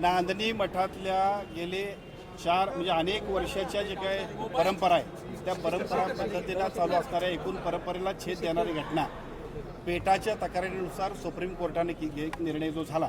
नांदणी मठातल्या गेले चार म्हणजे अनेक वर्षाच्या जे काय परंपरा आहे त्या परंपरा पद्धतीनं चालू असणाऱ्या एकूण परंपरेला छेद देणारी घटना. पेटाच्या तक्रारीनुसार सुप्रीम कोर्टाने की एक निर्णय जो झाला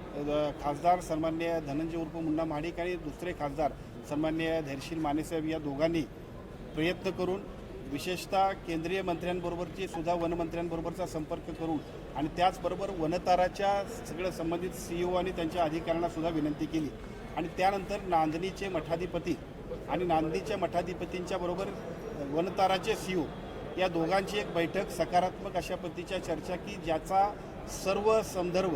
खासदार सन्मान्य धनंजय उर्फ मुन्ना महाडिक आणि दुसरे खासदार सन्मान्य धैर्यशील मानेसाहेब या दोघांनी प्रयत्न करून विशेषतः केंद्रीय मंत्र्यांबरोबरची सुद्धा वनमंत्र्यांबरोबरचा संपर्क करून आणि त्याचबरोबर वनताराच्या सगळं संबंधित सी ओ आणि त्यांच्या अधिकाऱ्यांना सुद्धा विनंती केली. आणि त्यानंतर नांदणीचे मठाधिपती आणि नांदणीच्या मठाधिपतींच्या बरोबर वनताराचे ओ या दोघांची एक बैठक सकारात्मक अशा पद्धतीच्या चर्चा की ज्याचा सर्व संदर्भ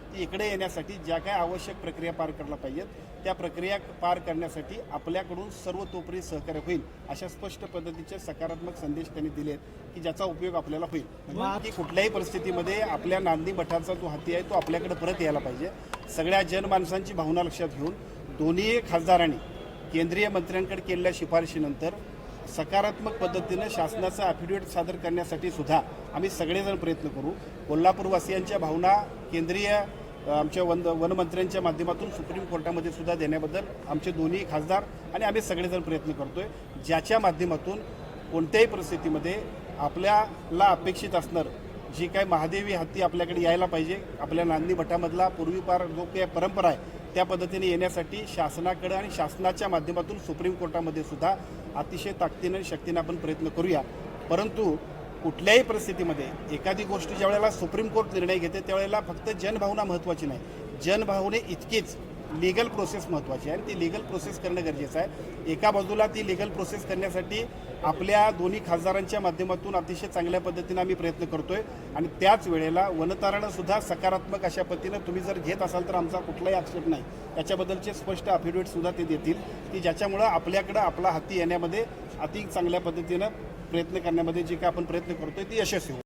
ती इकडे येण्यासाठी ज्या काय आवश्यक प्रक्रिया पार करायला पाहिजेत त्या प्रक्रिया पार करण्यासाठी आपल्याकडून सर्वतोपरी सहकार्य होईल अशा स्पष्ट पद्धतीचे सकारात्मक संदेश त्यांनी दिलेत की ज्याचा उपयोग आपल्याला होईल. की कुठल्याही परिस्थितीमध्ये आपल्या नांदी मठाचा जो हत्ती आहे तो आपल्याकडे परत यायला पाहिजे. सगळ्या जनमानसांची भावना लक्षात घेऊन दोन्ही खासदारांनी केंद्रीय मंत्र्यांकडे केलेल्या शिफारशीनंतर सकारात्मक पद्धतीनं शासनाचं ॲफिडेविट सादर करण्यासाठी सुद्धा आम्ही सगळेजण प्रयत्न करू. कोल्हापूरवासियांच्या भावना केंद्रीय आमच्या वन वनमंत्र्यांच्या माध्यमातून सुप्रीम कोर्टामध्ये सुद्धा देण्याबद्दल आमचे दोन्ही खासदार आणि आम्ही सगळेजण प्रयत्न करतोय. ज्याच्या माध्यमातून कोणत्याही परिस्थितीमध्ये आपल्याला अपेक्षित असणार जी काय महादेवी हत्ती आपल्याकडे यायला पाहिजे आपल्या नांदी भटामधला पूर्वीपार जो काही परंपरा आहे त्या पद्धतीने येण्यासाठी शासनाकडे आणि शासनाच्या माध्यमातून सुप्रीम कोर्टामध्ये सुद्धा अतिशय ताकदीने आणि शक्तीनं आपण प्रयत्न करूया. परंतु कुठल्याही परिस्थितीमध्ये एखादी गोष्ट ज्या वेळेला सुप्रीम कोर्ट निर्णय घेते त्यावेळेला फक्त जनभावना महत्त्वाची नाही. जनभावने इतकीच लिगल प्रोसेस महत्त्वाची आहे आणि ती लिगल प्रोसेस करणं गरजेचं आहे. एका बाजूला ती लिगल प्रोसेस करण्यासाठी आपल्या दोन्ही खासदारांच्या माध्यमातून अतिशय चांगल्या पद्धतीनं आम्ही प्रयत्न करतोय आणि त्याच वेळेला वनतारणसुद्धा सकारात्मक अशा पद्धतीनं तुम्ही जर घेत असाल तर आमचा कुठलाही आक्षेप नाही. त्याच्याबद्दलचे स्पष्ट अफिडेविट सुद्धा ते देतील. की ज्याच्यामुळं आपल्याकडं आपला हाती येण्यामध्ये अति चांगल्या पद्धतीनं प्रयत्न करण्यामध्ये जे काही आपण प्रयत्न करतोय ती यशस्वी